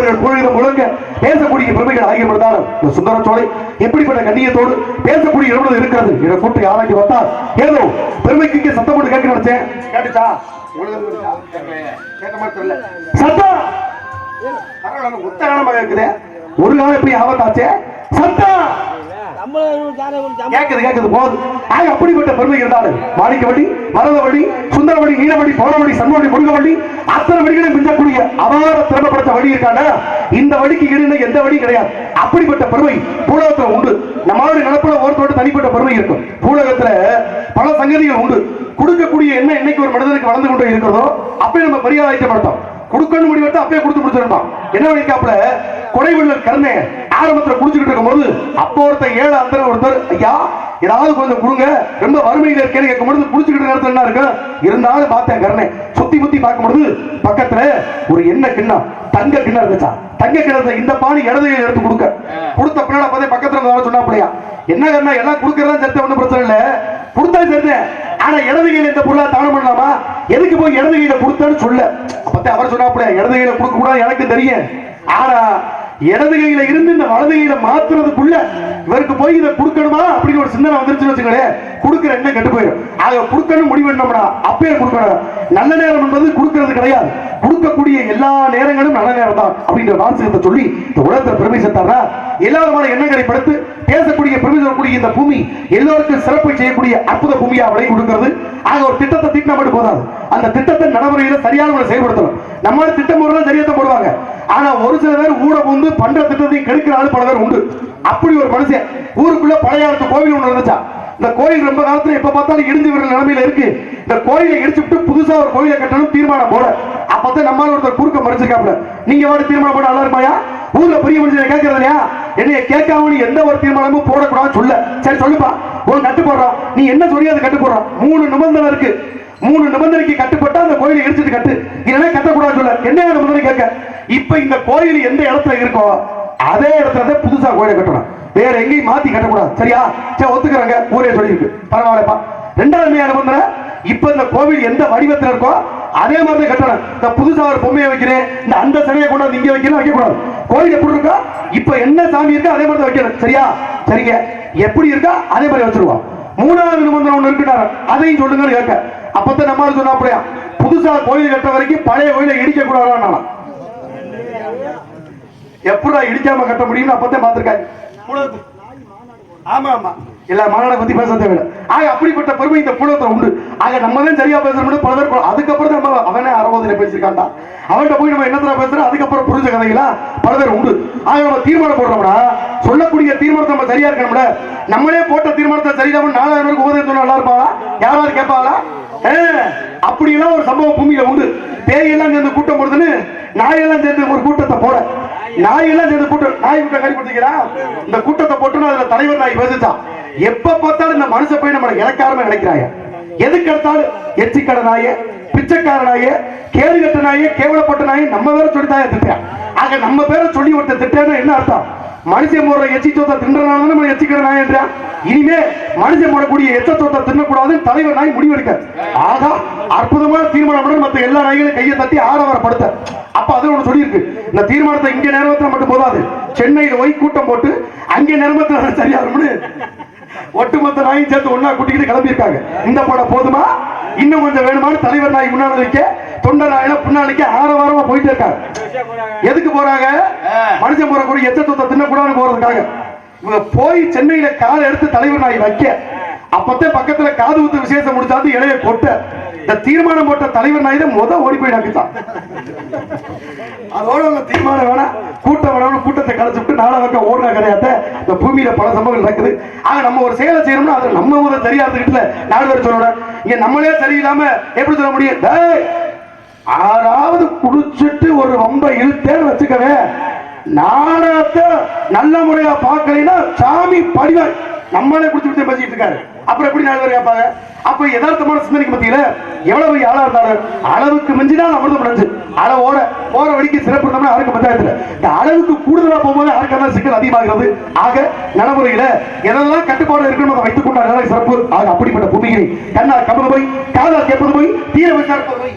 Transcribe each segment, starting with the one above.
அவர்கள் புகழிடம் முழங்க பேசக்கூடிய பெருமைகள் ஆகியவர்களாலும் இந்த சுந்தர சோலை எப்படிப்பட்ட கண்ணியத்தோடு பேசக்கூடிய இடத்துல இருக்கிறது. இதை கூட்டு யாராக்கி பார்த்தா ஏதோ பெருமைக்கு இங்கே சத்தம் போட்டு கேட்க நினைச்சேன். கேட்டுச்சா? உங்களுக்கு மாதிரி தெரியல. சத்தம் பரவாயில்ல, உத்தரவாதமா ஒரு காலம் எப்படி ஆபத்தாச்சே சத்தம் கேக்குது கேக்குது போகுது. ஆக அப்படிப்பட்ட பெருமை இருந்தாலும் மாணிக்கவடி மரதவடி சுந்தரவடி நீலவடி பௌரவடி சண்முகவடி முருகவடி அத்தனை வடிகளை அபார திறமைப்படுத்த வழி வடி இந்த வழிக்கு ஈடுன எந்த வழி கிடையாது. அப்படிப்பட்ட பெருமை பூலகத்துல உண்டு. நம்மளுடைய நிலப்பட ஒருத்தோட தனிப்பட்ட பெருமை இருக்கும். பூலகத்துல பல சங்கதிகள் உண்டு. கொடுக்கக்கூடிய என்ன என்னைக்கு ஒரு மனிதனுக்கு வளர்ந்து கொண்டு இருக்கிறதோ அப்படி நம்ம மரியாதை படுத்தோம் கொடுக்கணும் கொடுக்கணும் எடுத்து அப்பயே கொடுத்து முடிச்சிருந்தோம் என்ன பண்ணிருக்காப்ல கொடைவள்ளல் கருணை ஆரம்பத்துல குடிச்சுக்கிட்டு இருக்கும்போது அப்போ ஒருத்தர் ஏழு அந்த ஒருத்தர் ஐயா ஏதாவது கொஞ்சம் கொடுங்க. ரொம்ப வறுமையில இருக்கேன்னு கேட்கும் பொழுது குடிச்சுக்கிட்டு நேரத்தில் என்ன இருக்கு? இருந்தாலும் பார்த்தேன் கருணை சுத்தி முத்தி பார்க்கும் பொழுது பக்கத்துல ஒரு என்ன கிண்ணம் தங்க கிண்ணம் இருந்துச்சா? தங்க கிணத்துல இந்த பாணி இடது எடுத்து கொடுக்க. கொடுத்த பின்னாடி பார்த்தே பக்கத்துல சொன்னா அப்படியா என்ன கருணா எல்லாம் கொடுக்கறதா சேர்த்த ஒன்றும் பிரச்சனை இல்லை. கொடுத்தா சேர்த்தேன். ஆனா இடது கையில இந்த பொருளா தானம் பண்ணலாமா? எதுக்கு போய் இடது கையில கொடுத்தேன்னு சொல்ல. அப்பத்தே அவர் சொன்னாப்புல இடது கையில கொடுக்க கூடாது எனக்கு தெரியும். ஆனா இடது கையில இருந்து இந்த வலது கையில மாத்துறதுக்குள்ள இவருக்கு போய் இதை கொடுக்கணுமா அப்படின்னு ஒரு சிந்தனை வந்துருச்சுன்னு வச்சுங்களேன் கொடுக்கிற என்ன கெட்டு போயிடும். ஆக கொடுக்கணும் முடிவு என்னம்னா அப்பயே கொடுக்கணும். நல்ல நேரம் என்பது கொடுக்கறது கிடையாது. கொடுக்கக்கூடிய எல்லா நேரங்களும் நல்ல நேரம் தான் அப்படின்ற வாசகத்தை சொல்லி இந்த உலகத்தில் பெருமை சேர்த்தாரா எல்லாருமான எண்ணங்களை படுத்து பேசக்கூடிய பெருமை சொல்லக்கூடிய இந்த பூமி எல்லோருக்கும் சிறப்பை செய்யக்கூடிய அற்புத பூமியா விலை கொடுக்கிறது. ஆக ஒரு திட்டத்தை திட்டம் மட்டும் போதாது. அந்த திட்டத்தை நடைமுறையில சரியான முறை செயல்படுத்தணும். நம்மளால திட்டம் போடுறதா சரியாத்த போடுவாங்க. ஆனா ஒரு சில பேர் ஊட வந்து பண்ற திட்டத்தையும் கெடுக்கிற ஆளு பல பேர் உண்டு. அப்படி ஒரு மனுஷன் ஊருக்குள்ள பழையாரத்து கோவில் ஒண்ணு இருந்துச்சா? இந்த கோயில் ரொம்ப காலத்துல எப்ப பார்த்தாலும் இடிஞ்சு விடுற நிலைமையில இருக்கு. இந்த கோயிலை இடிச்சு விட்டு புதுசா ஒரு கோயிலை கட்டணும் தீர்மானம் போட அப்பதான் நம்மால ஒருத்தர் குறுக்க மறைச்சிருக்காப்ல நீங்க வாடி தீர்மானம் போட நல்லா இருப்பாயா ஊர்ல பெரிய மனுஷனை கேட்கறது இல்லையா என்னைய கேட்காம நீ எந்த ஒரு தீர்மானமும் போடக்கூடாதுன்னு சொல்ல. சரி சொல்லுப்பா. உன் கட்டு போடுறோம் நீ என்ன சொல்லி அதை கட்டு போடுறோம் மூணு நிபந்தனை இருக்கு. மூணு நிபந்தனைக்கு கட்டுப்பட்டா அந்த கோயிலை இடிச்சிட்டு கட்டு. இல்லைன்னா கட்டக்கூடாது சொல்ல. என்ன நிபந்தனை கேட்க? இப்ப இந்த கோயில் எந்த இடத்துல இருக்கோ அதே இடத்துல தான் புதுசா கோயிலை கட்டணும். வேற எங்கேயும் மாத்தி கட்டக்கூடாது. சரியா? சரி ஒத்துக்கிறாங்க. ஊரே சொல்லியிருக்கு. பரவாயில்லப்பா. ரெண்டாவது என்ன இப்ப இந்த கோவில் எந்த வடிவத்துல இருக்கோ அதே மாதிரி கட்டணும். இந்த புதுசா ஒரு பொம்மையை வைக்கிறேன் இந்த அந்த சிலையை கொண்டாந்து இங்க வைக்கணும் வைக்க கூடாது கோயில் எப்படி இருக்கோ இப்ப என்ன சாமி இருக்கோ அதே மாதிரி வைக்கணும். சரியா? சரிங்க. எப்படி இருக்கா அதே மாதிரி வச்சிருவோம். மூணாவது நிபந்தனை ஒண்ணு இருக்கிறார் அதையும் சொல்லுங்கன்னு கேட்க அப்பதான் நம்ம சொன்னா அப்படியா? புதுசா கோயில் கட்ட வரைக்கும் பழைய கோயிலை இடிக்க கூடாதான் எப்படா இடிக்காம கட்ட முடியும்னு அப்பதான் பார்த்திருக்காங்க. ஆமா ஆமா. எல்லா மாநாட பத்தி பேச தேவையில்லை. ஆக அப்படிப்பட்ட பெருமை இந்த புலத்துல உண்டு. ஆக நம்ம தான் சரியா பேசுறோம்னு பல பேர் அதுக்கப்புறம் நம்ம அவனே அறுபதுல பேசியிருக்காண்டா அவன்கிட்ட போய் நம்ம என்னத்துல பேசுறோம்? அதுக்கப்புறம் புரிஞ்ச கதைகளா பல பேர் உண்டு. ஆக நம்ம தீர்மானம் போடுறோம்னா சொல்லக்கூடிய தீர்மானத்தை நம்ம சரியா இருக்கணும்ல. நம்மளே போட்ட தீர்மானத்தை சரியில்லாம நாலாயிரம் பேருக்கு உபதேசம் நல்லா இருப்பாளா? யாராவது கேட்பாங்களா அப்படியெல்லாம் ஒரு சம்பவம் பூமியில உண்டு. பேயெல்லாம் சேர்ந்து கூட்டம் போடுதுன்னு நாயெல்லாம் சேர்ந்து ஒரு கூட்டத்தை போட. நாயெல்லாம் சேர்ந்து கூட்டம் நாய் கூட்டம் கழிப்பிடிக்கிறா இந்த கூட்டத்தை போட்டு அதுல தலைவர் நாய் பேசிச்சான் எப்ப பார்த்தாலும் இந்த மனுஷ போய் நம்மளை இலக்காரமா நினைக்கிறாங்க எதுக்கு எடுத்தாலும் எச்சிக்கடை நாய பிச்சைக்கார நாய கேடு கட்ட நாய கேவலப்பட்ட நாய நம்ம வேற சொல்லி தாய திட்டான் ஆக நம்ம பேரை சொல்லி ஒருத்தர் திட்டேன்னா என்ன அர்த்தம்? மனுஷன் போடுற எச்சி சோத்தை தின்றனால நம்ம எச்சிக்கிற நாய் என்றான் இனிமே மனுஷன் போடக்கூடிய எச்ச சோத்தை தின்னக்கூடாது தலைவர் நாய் முடிவெடுக்க. ஆகா அற்புதமான தீர்மானம் பண்ணி மற்ற எல்லா நாய்களையும் கையை தட்டி ஆரவரப்படுத்த. அப்ப அது ஒண்ணு சொல்லியிருக்கு. இந்த தீர்மானத்தை இங்க நேரத்தில் மட்டும் போதாது. சென்னையில் ஒய் கூட்டம் போட்டு அங்கே நேரத்தில் சரியா இருக்கும்னு. ஒட்டுமொத்த நாயும் சேர்த்து ஒன்னா கூட்டிக்கிட்டு கிளம்பியிருக்காங்க. இந்த படம் போதுமா? இன்னும் கொஞ்சம் வேணுமானு தலைவர் நாய் முன்னாடி வைக்க தொண்டை நாயில பின்னாடிக்க ஆரவாரமா போயிட்டே இருக்காங்க. எதுக்கு போறாங்க? மனுஷன் போற கூட எச்ச தின்னக்கூடாது போறதுக்காக. இவங்க போய் சென்னையில காலை எடுத்து தலைவர் நாய் வைக்க. அப்பத்தே பக்கத்துல காது ஊத்து விசேஷம் முடிச்சாந்து இலைய கொட்ட. இந்த தீர்மானம் போட்ட தலைவர் நாய் தான் முத ஓடி போய் நம்பித்தான் அதோட உங்க தீர்மானம் வேணாம் கூட்டம் வேணாம் கூட்டத்தை கலைச்சு விட்டு நாடா வைக்க ஓடுற கிடையாத இந்த பூமியில பல சம்பவங்கள் நடக்குது. ஆக நம்ம ஒரு செயலை செய்யணும்னா அது நம்ம ஊரை தெரியாதுக்கிட்ட நாலு பேர் சொல்லணும் இங்க நம்மளே சரியில்லாம எப்படி சொல்ல முடியும்? ஆறாவது குடிச்சிட்டு ஒரு ரொம்ப இழுத்தேன்னு வச்சுக்கவே நாடகத்தை நல்ல முறையா பார்க்கலைன்னா சாமி படிவாய். நம்மளே குடிச்சு குடிச்சு பேசிட்டு இருக்காரு. அப்புறம் எப்படி நாலு பேர் கேட்பாங்க? அப்ப யதார்த்தமான சிந்தனைக்கு மத்தியில எவ்வளவு ஆளா இருந்தாலும் அளவுக்கு மிஞ்சினால் அமிர்தம் முடிஞ்சு அளவோட போற வழிக்கு சிறப்பு இருந்தோம்னா யாருக்கு பஞ்சாயத்துல. இந்த அளவுக்கு கூடுதலா போகும்போது யாருக்கான சிக்கல் அதிகமாகிறது? ஆக நடைமுறையில எதெல்லாம் கட்டுப்பாடு இருக்கணும் அதை வைத்துக் கொண்ட நிலை சிறப்பு. ஆக அப்படிப்பட்ட பூமியை கண்ணால் கமது போய் காதால் கேட்பது போய் தீர விசாரிப்பது போய்.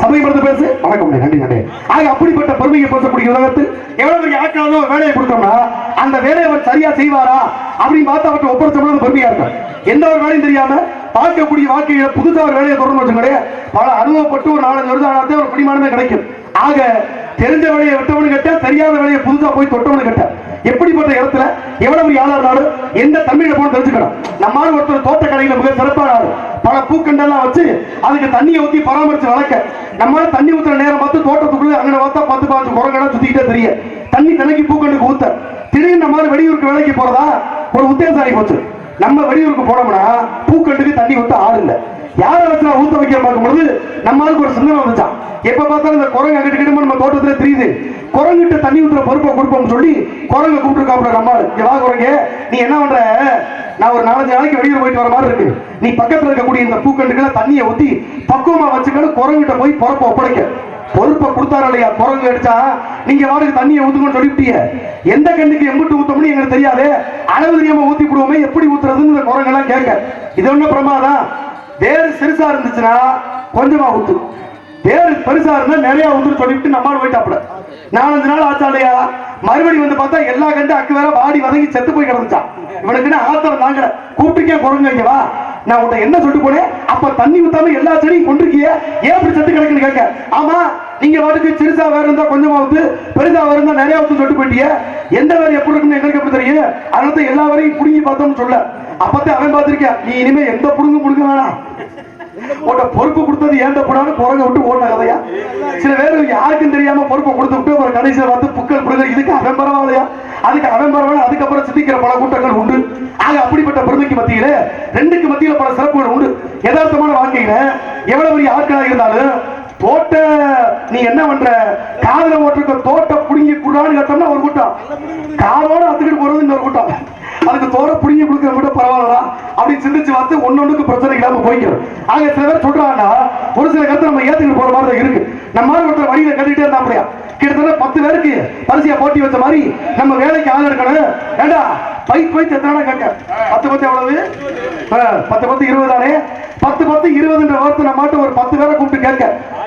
சபையை பேசு பேசு. வணக்கம் நன்றி நன்றி. ஆக அப்படிப்பட்ட பெருமையை பேசக்கூடிய உலகத்தில் எவ்வளவு பெரிய ஆட்கள் ஒரு வேலையை கொடுத்தோம்னா அந்த வேலையை அவர் சரியா செய்வாரா அப்படின்னு பார்த்து அவர்கிட்ட ஒப்படைச்சோம்னா அது பெருமையா இருக்கும். எந்த ஒரு வேலையும் தெரியாம பார்க்கக்கூடிய வாழ்க்கையில புதுசா ஒரு வேலையை தொடர்ந்து வச்சுக்கோங்க பல அனுபவப்பட்டு ஒரு நாலஞ்சு வருஷம் ஆனாதே ஒரு பிடிமானமே கிடைக்கும். ஆக தெரிஞ்ச வேலையை விட்டவனு கேட்டா தெரியாத வேலையை புதுசா போய் தொட்டவனு கேட்டா. எப்படிப்பட்ட இடத்துல எவ்வளவு பெரிய இருந்தாலும் எந்த தமிழை போன தெரிஞ்சுக்கணும் நம்மால ஒருத்தர் தோட்ட கடையில மிக சிறப்பான ஆளு. பல பூக்கண்டெல்லாம் வச்சு அதுக்கு தண்ணியை ஊத்தி பராமரிச்சு வளர்க்க. நம்மளால தண்ணி ஊத்துற நேரம் பார்த்து தோட்டத்துக்குள்ள அங்கே பார்த்தா பத்து பாஞ்சு குரங்கெல்லாம் சுத்திக்கிட்டே தெரியும். தண்ணி தினைக்கு பூக்கண்டுக்கு ஊத்த. திடீர்னு நம்ம வெளியூருக்கு வேலைக்கு போறதா ஒரு உத்தேசம் ஆகி போச்சு. நம்ம வெளியூருக்கு போனோம்னா பூக்கண்டுக்கு தண்ணி ஊத்த ஆள் இல்லை. யார வச்சு ஊத்த வைக்க பார்க்கும்போது நம்மளுக்கு ஒரு சிந்தனை வந்துச்சான் எப்ப பார்த்தாலும் இந்த குரங்கு அங்கிட்டு கிட்ட நம்ம தோட்டத்துல தெரியுது. குரங்கிட்ட தண்ணி ஊற்றுற பொறுப்பை கொடுப்போம்னு சொல்லி குரங்க கூப்பிட்டு நம்ம ஆளு "இங்க வா குரங்கே நீ என்ன பண்ற? நான் ஒரு நாலஞ்சு நாளைக்கு வெளியில் போயிட்டு வர மாதிரி இருக்கு. நீ பக்கத்துல இருக்கக்கூடிய இந்த பூக்கண்டுகளை தண்ணியை ஊத்தி பக்குவமா வச்சுக்கணும் குரங்கிட்ட போய் பொறுப்பை ஒப்படைக்க. பொறுப்பை கொடுத்தாரு இல்லையா? குரங்கு அடிச்சா நீங்க வாடகை தண்ணியை ஊத்துங்கன்னு சொல்லிவிட்டீங்க. எந்த கண்ணுக்கு எம்பிட்டு ஊத்தோம்னு எங்களுக்கு தெரியாது அளவு தெரியாம ஊத்தி விடுவோமே எப்படி ஊத்துறதுன்னு இந்த குரங்கெல்லாம் கேட்க. இது ஒன்றும் பிரமாதம். வேறு சிறுசா இருந்துச்சுன்னா கொஞ்சமா ஊத்து. வேறு பெருசா இருந்தா நிறைய ஊத்துன்னு சொல்லிட்டு நம்மால் போயிட்டாப்புல. நாலஞ்சு நாள் ஆச்சாலையா மறுபடியும் வந்து பார்த்தா எல்லா கண்டு அக்கு வேற வாடி வதங்கி செத்து போய் கிடந்துச்சான் இவனுக்குன்னு ஆத்திரம் தாங்கல. கூப்பிட்டுக்கே குரங்கு இங்க வா நான் உன்ட்ட என்ன சொல்லிட்டு போனேன்? அப்ப தண்ணி ஊத்தாம எல்லா செடியும் கொண்டிருக்கிய ஏன் இப்படி செத்து கிடக்குன்னு கேட்க. ஆமா நீங்க வாட்டுக்கு சிறுசா வேற இருந்தா கொஞ்சமா ஊத்து பெருசா வேற இருந்தா நிறைய ஊத்து சொல்லிட்டு போயிட்டீங்க எந்த வேற எப்படி இருக்குன்னு எங்களுக்கு எப்படி தெரியும்? அதனால தான் எல்லா வரையும் புடுங்கி பார்த்தோம்னு சொல்ல. அப்பதான் அவன் பார்த்திருக்கேன் நீ இனிமே எந்த புடுங்க புடுங்க வேணாம். உன்ட பொறுப்பு கொடுத்தது ஏந்த போடாம குரங்க விட்டு ஓடின கதையா? சில பேர் யாருக்கும் தெரியாம பொறுப்பை கொடுத்து விட்டு ஒரு கடைசியில் வந்து புக்கள் புடுங்க. இதுக்கு அவன் பரவாயில்லையா? அதுக்கு அவன் பரவாயில்ல அதுக்கப்புறம் சிந்திக்கிற பல கூட்டங்கள் உண்டு. ஆக அப்படிப்பட்ட பெருமைக்கு மத்தியில ரெண்டுக்கு மத்தியில பல சிறப்புகள் உண்டு. யதார்த்தமான வாழ்க்கையில எவ்வளவு பெரிய ஆட்களா இருந்தாலும் தோட்ட நீ என்ன பண்ற? காதல ஓட்டிருக்க தோட்ட புடுங்கி குடான்னு கேட்டோம்னா ஒரு கூட்டம். காலோட அத்துக்கிட்டு போறது இன்னொரு கூட்டம். அதுக்கு தோட புடுங்கி கொடுக்கற கூட பரவாயில்லடா. அப்படின்னு சிந்திச்சு பார்த்து ஒன்னொன்னுக்கு பிரச்சனை இல்லாம போய்க்கிறோம். ஆக சில பேர் சொல்றாங்கன்னா ஒரு சில கருத்தை நம்ம ஏத்துக்கிட்டு போற மாதிரி தான் இருக்கு. நம்ம ஒருத்தர் வழியில கட்டிட்டே இருந்தா அப்படியா? கிட்டத்தட்ட பத்து பேருக்கு பரிசியா போட்டி வச்ச மாதிரி நம்ம வேலைக்கு ஆள் எடுக்கணும். ஏண்டா? பைக் பைக் எத்தனை கேட்க பத்து பத்து எவ்வளவு? ஆ, பத்து பத்து இருபது தானே? பத்து பத்து இருபதுன்ற வார்த்தை நம்ம மாட்ட ஒரு பத்து பேரை கூப்பிட்டு கேட்க.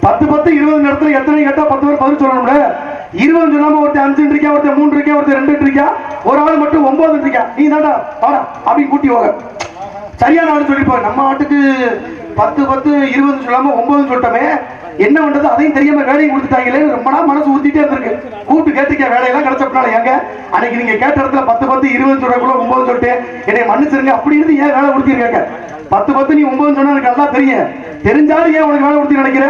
பத்து பத்து இருபது இடத்துல எத்தனை கேட்டா பத்து பேர் பதில் சொல்லணும்ல? இருபது சொல்லாம ஒருத்தன் அஞ்சு இருக்கா ஒருத்தன் மூணு இருக்கா ஒருத்தன் ரெண்டு இருக்கா ஒரு ஆள் மட்டும் ஒன்பது இருக்கா நீ தாண்டா வாடா அப்படின்னு கூட்டி போக. சரியான ஆள் சொல்லிப்போம் நம்ம ஆட்டுக்கு பத்து பத்து இருபது சொல்லாம ஒன்பதுன்னு சொல்லிட்டோமே. என்ன பண்றது? அதையும் தெரியாம வேலையை கொடுத்துட்டாங்களே ரொம்ப நாள் மனசு ஊத்திட்டே இருந்திருக்கு. கூப்பிட்டு கேட்டுக்க வேலையெல்லாம் கிடைச்சப்பனால ஏங்க அன்னைக்கு நீங்க கேட்ட இடத்துல பத்து பத்து இருபது சொல்றக்குள்ள ஒன்பது சொல்லிட்டு என்னை மன்னிச்சிருங்க. அப்படி இருந்து ஏன் வேலை கொடுத்திருக்காங்க பத்து பத்து நீ ஒன்பது சொன்னா எனக்கு நல்லா தெரியும். தெரிஞ்சாலும் ஏன் உனக்கு வேலை கொடுத்து நினைக்கிற?